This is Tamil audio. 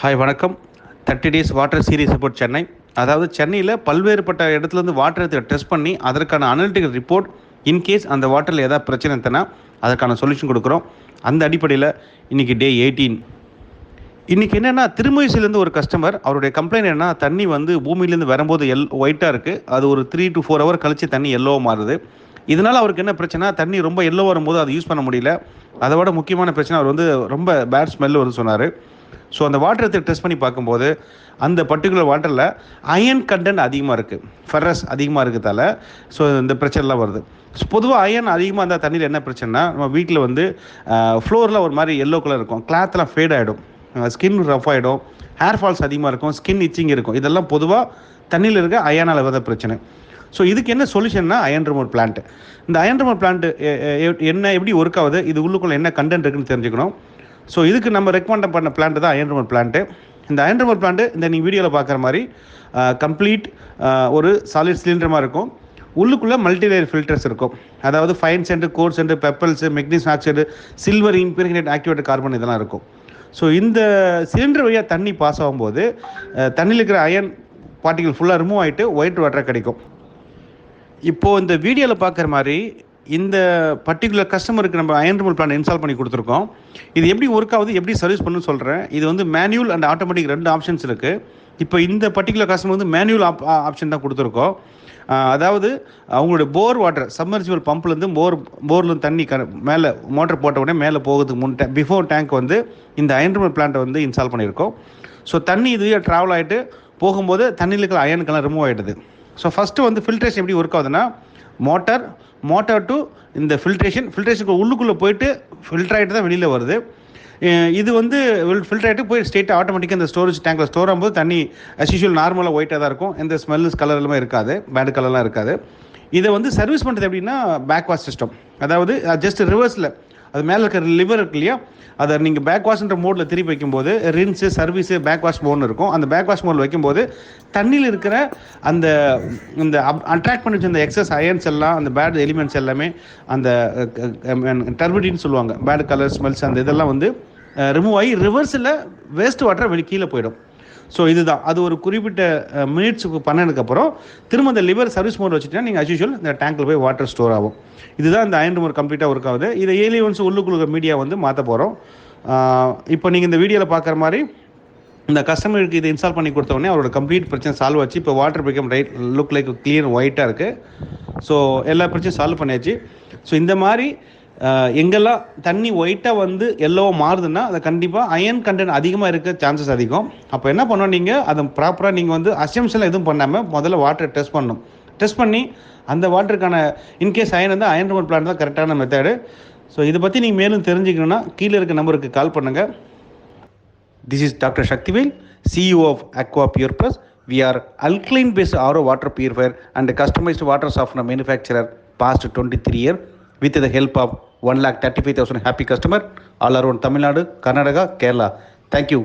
ஹாய் வணக்கம். Thirty days water series report Chennai. அதாவது சென்னையில் பல்வேறுபட்ட இடத்துலேருந்து வாட்டர் எடுத்து டெஸ்ட் பண்ணி அதற்கான அனலிட்டிக்கல் ரிப்போர்ட் இன்கேஸ் அந்த வாட்டரில் ஏதாவது பிரச்சனை இருந்தனா அதற்கான சொல்யூஷன் கொடுக்குறோம். அந்த அடிப்படையில் இன்றைக்கி டே எயிட்டீன் இன்றைக்கி என்னென்னா திருமயிசிலேருந்து ஒரு கஸ்டமர் அவருடைய கம்ப்ளைண்ட் என்ன தண்ணி வந்து பூமியிலேருந்து வரும்போது எல் ஒயிட்டாக இருக்குது அது ஒரு த்ரீ டு ஃபோர் ஹவர் கழித்து தண்ணி எல்லோவாக மாறுது. இதனால் அவருக்கு என்ன பிரச்சனை தண்ணி ரொம்ப எல்லோ வரும்போது அதை யூஸ் பண்ண முடியல. அதை விட முக்கியமான பிரச்சனை அவர் வந்து ரொம்ப பேட் ஸ்மெல் வருது சொன்னார். ஸோ அந்த வாட்டர் எடுத்து டெஸ்ட் பண்ணி பார்க்கும்போது அந்த பர்டிகுலர் வாட்டரில் அயன் கண்டென்ட் அதிகமாக இருக்குது ஃபெரஸ் அதிகமாக இருக்கிறதால ஸோ இந்த பிரச்சனைலாம் வருது. ஸோ பொதுவாக அயன் அதிகமாக இருந்தால் தண்ணியில் என்ன பிரச்சனைனா நம்ம வீட்டில் வந்து ஃப்ளோரில் ஒரு மாதிரி எல்லோ கலர் இருக்கும். கிளாத்லாம் ஃபேட் ஆகிடும் ஸ்கின் ரஃப் ஆகிடும் ஹேர் ஃபால்ஸ் அதிகமாக இருக்கும். ஸ்கின் இச்சிங் இருக்கும். இதெல்லாம் பொதுவாக தண்ணியில் இருக்க அயன் வர பிரச்சனை. ஸோ இதுக்கு என்ன சொல்யூஷன்னா அயன் ரிமோட் பிளான்ட் இந்த அயன் ரிமோட் பிளான்ட் என்ன எப்படி ஒர்க் ஆகுது? இது உள்ளுக்குள்ளே என்ன கண்டென்ட் இருக்குன்னு தெரிஞ்சுக்கணும். ஸோ இதுக்கு நம்ம ரெக்கமெண்ட் பண்ண பிளான்ட் தான் அயன் ரிமோட் பிளான்ட்டு இந்த அயன் ரிமோட் பிளான்ட்டு இந்த நீங்கள் வீடியோவில் பார்க்குற மாதிரி கம்ப்ளீட் ஒரு சாலிட் சிலிண்டர் இருக்கும். உள்ளுக்குள்ளே மல்டிலேயர் ஃபில்டர்ஸ் இருக்கும். அதாவது fine sand coarse sand pebbles manganese oxide silver impregnated activated carbon இதெல்லாம் இருக்கும். ஸோ இந்த சிலிண்டர் வழியாக தண்ணி பாஸ் ஆகும்போது தண்ணியில் இருக்கிற அயன் பார்ட்டிகல் ஃபுல்லாக ரிமூவ் ஆகிட்டு ஒயிட் வாட்டர் கிடைக்கும். இப்போது இந்த வீடியோவில் பார்க்குற மாதிரி இந்த பர்டிகுலர் கஸ்டமருக்கு நம்ம அயன் பிளான் இன்ஸ்டால் பண்ணி கொடுத்துருக்கோம். இது எப்படி ஒர்க் ஆகுது எப்படி சர்வீஸ் பண்ணுன்னு சொல்கிறேன் இது வந்து மேனுவல் அண்ட் ஆட்டோமேட்டிக் ரெண்டு ஆப்ஷன்ஸ் இருக்குது இப்போ இந்த பர்டிகுலர் கஸ்டமர் வந்து மேனுவல் ஆப் ஆப்ஷன் தான் கொடுத்துருக்கோம். அதாவது அவங்களுடைய போர் வாட்டர் சம்மர்சிபிள் பம்ப்லேருந்து போர் போர்லேருந்து தண்ணி க மேலே மோட்டர் போட்ட உடனே மேலே போகிறதுக்கு முன் டே பிஃபோர் டேங்க் வந்து இந்த அயன் பிளான்ட்டை வந்து இன்ஸ்டால் பண்ணியிருக்கோம். ஸோ தண்ணி இதுவே ட்ராவல் ஆகிட்டு போகும்போது தண்ணியில் இருக்கிற அயனுக்கெல்லாம் ரிமூவ் ஆகிடுது ஸோ ஃபஸ்ட்டு வந்து ஃபில்ட்ரேஷன் எப்படி ஒர்க் ஆகுதுன்னா மோட்டார் மோட்டார் டு இந்த ஃபில்ட்ரேஷன் ஃபில்ட்ரேஷனுக்கு உள்ளுக்குள்ளே போயிட்டு ஃபில்டர் ஆகிட்டு தான் வெளியில் வருது. இது வந்து ஃபில்டர் ஆகிட்டு போய் ஸ்டேட் ஆட்டோமேட்டிக்காக இந்த ஸ்டோரேஜ் டேங்கில் ஸ்டோர் ஆகும்போது தண்ணி அஸ் நார்மலாக ஒயிட்டாக தான் இருக்கும். எந்த ஸ்மெல்ஸ் கலர் எல்லாமே இருக்காது. பேட் கலர்லாம் இருக்காது. இதை வந்து சர்வீஸ் பண்ணுறது எப்படின்னா பேக் வாஷ் சிஸ்டம் அதாவது ஜஸ்ட் ரிவர்ஸில் அது மேலே இருக்கிற லிவர் இருக்கு இல்லையா? அதை நீங்கள் பேக் வாஷ்ன்ற மோடில் திருப்பி வைக்கும்போது ரின்ஸு சர்வீஸு பேக் வாஷ் மோட்னு இருக்கும். அந்த பேக் வாஷ் மோடில் வைக்கும்போது தண்ணியில் இருக்கிற அந்த இந்த அட்ராக்ட் பண்ணி வச்சிருந்த எக்ஸஸ் அயன்ஸ் எல்லாம் அந்த பேட் எலிமெண்ட்ஸ் எல்லாமே அந்த டர்பிடின்னு சொல்லுவாங்க. பேட் கலர் ஸ்மெல்ஸ் அந்த இதெல்லாம் வந்து ரிமூவ் ஆகி ரிவர்ஸில் வேஸ்ட் வாட்டர் வெளி கீழே போயிடும். ஸோ இதுதான். அது ஒரு குறிப்பிட்ட மினிட்ஸுக்கு பண்ணதுக்கப்புறம் திரும்ப அந்த லிவர் சர்வீஸ் மோட் வச்சுட்டீங்கன்னா நீங்கள் அஸ்யூஷுவல் இந்த டேங்கில் போய் வாட்டர் ஸ்டோர் ஆகும். இதுதான் இந்த அயன் ரூமர் கம்ப்ளீட்டாக ஒர்க் ஆகுது. இதை ஏலி ஒன்ஸ் உள்ளுக்குள்ள மீடியா வந்து மாற்ற போகிறோம் இப்போ நீங்கள் இந்த வீடியோவில் பார்க்குற மாதிரி இந்த கஸ்டமருக்கு இதை இன்ஸ்டால் பண்ணி கொடுத்தோடனே அவரோட கம்ப்ளீட் பிரச்சனை சால்வ் ஆச்சு. இப்போ water become right look like clear ஒயிட்டாக இருக்குது ஸோ எல்லா பிரச்சனையும் சால்வ் பண்ணியாச்சு. ஸோ இந்த மாதிரி எங்கெல்லாம் தண்ணி ஒயிட்டாக வந்து எல்லோவோ மாறுதுன்னா அதை கண்டிப்பாக அயன் கண்டென்ட் அதிகமாக இருக்க சான்சஸ் அதிகம். அப்போ என்ன பண்ணோம் நீங்கள் அதை ப்ராப்பராக நீங்கள் வந்து அசம்ஷனில் எதுவும் பண்ணாமல் முதல்ல வாட்டரை டெஸ்ட் பண்ணணும். டெஸ்ட் பண்ணி அந்த வாட்டருக்கான இன்கேஸ் அயன் வந்து அயன் ரிமோட் பிளான் தான் கரெக்டான மெத்தடு ஸோ இதை பற்றி நீங்கள் மேலும் தெரிஞ்சுக்கணுன்னா கீழே இருக்க நம்பருக்கு கால் பண்ணுங்கள் this is doctor Sakthivel CEO of Aqua Pure Plus we are alkaline based RO water purifier and customised water software manufacturer past twenty three year with the help of one lakh thirty five thousand happy customer all around Tamil Nadu Karnataka Kerala thank you